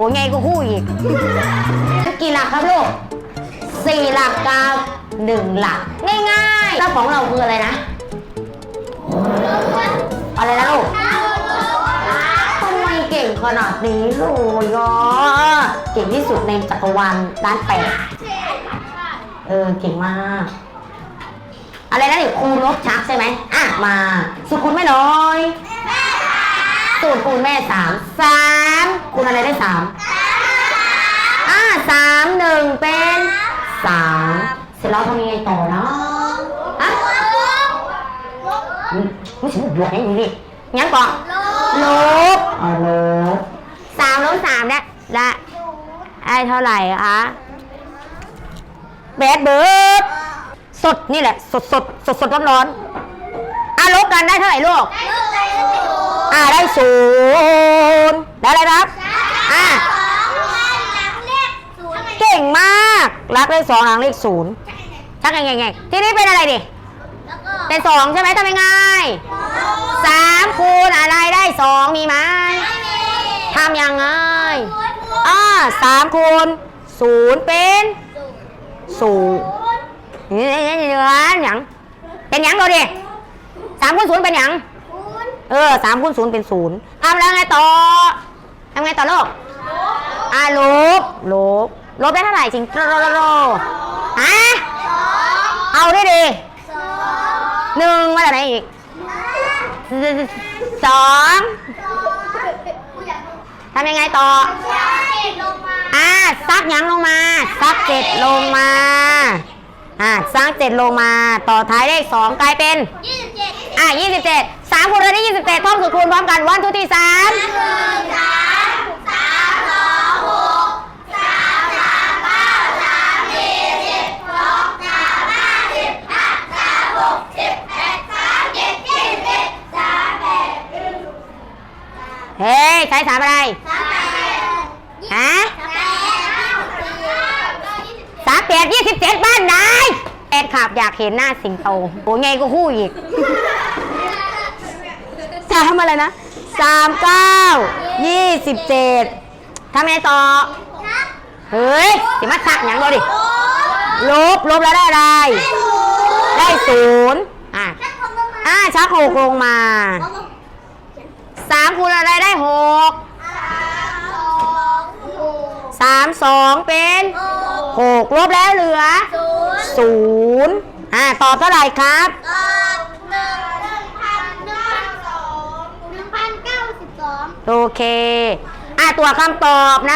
โอ้ไงก็คู่อีก กี่หลักครับลูกสี่หลักกับหนึ่งหลัก ง่ายๆแล้วของเราคืออะไรนะ อะไรนะลูกทำไมเก่งขนาดนี้ลูกอะเก่งที่สุดในจักรวาลด้านแปดเออเก่งมาก อะไรนะเดี๋ยวครูนกชักใช่ไหมอะมา สุดคูณไม่น้อย สูตรคูณแม่สามสาม คูณอะไรได้สามอะสามหนึ่งเป็นสามเสร็จแล้วทำยังไงต่อเนาะอะอืมไม่ใช่บวกอย่างนี้ดิยังก่อนลบอ๋อลบสามลบสามเนี่ยได้ได้เท่าไหร่คะแบดเบิร์ดสดนี่แหละ สดสดสดสดร้อนร้อนๆอะลบกันได้เท่าไหร่ลูกอ่าได้ ศูนย์ได้อะไรครับอ่าเก่งมากรักเลขสองหลังเลขศูนย์ชักยังไงไงทีนี้เป็นอะไรดิเป็นสองใช่ไหมทำยังไงสามคูณอะไรได้สองมีไหมทำยังไงอ่าสามคูณศูนย์เป็นศูนย์นี่นี่นี่เหลือหยังเป็นหยังดูดิสามคูณศูนย์เป็นหยัง เออสามคูณศูนย์เป็นศูนย์ทำแล้วไงต่อทำไงต่อลูกอ่าลบลบลบได้เท่าไหร่จริงโรโรโรโรฮะเอาได้ดิหนึ่งมาจากไหนอีกสองทำยังไงต่ออ่าซักหยังลงมาซักเจ็ดลงมาอ่าซักเจ็ดลงมา ต่อท้ายเลขสองกลายเป็นอ่ายี่สิบเจ็ด สามคูณอะไรได้ยี่สิบเจ็ดท่องสูตรคูณพร้อมกันวันทุตีสามเฮ้ยใช้สามอะไรฮะสามแปดยี่สิบเจ็ดบ้านไหนแอดขับอยากเห็นหน้าสิงโตโอ้ไงก็คู่อีก สามอะไรนะสามเก้ายี่สิบเจ็ดทำไงต่อ เฮ้ยสิมาสักอย่างเราดิ ลบ ลบแล้วได้อะไร ได้ศูนย์อะ อะชักหกลงมาสามคูณอะไรได้หกสามสองเป็นหกลบแล้วเหลือศูนย์อะ ตอบเท่าไหร่ครับ โอเค อะตัวคำตอบนะ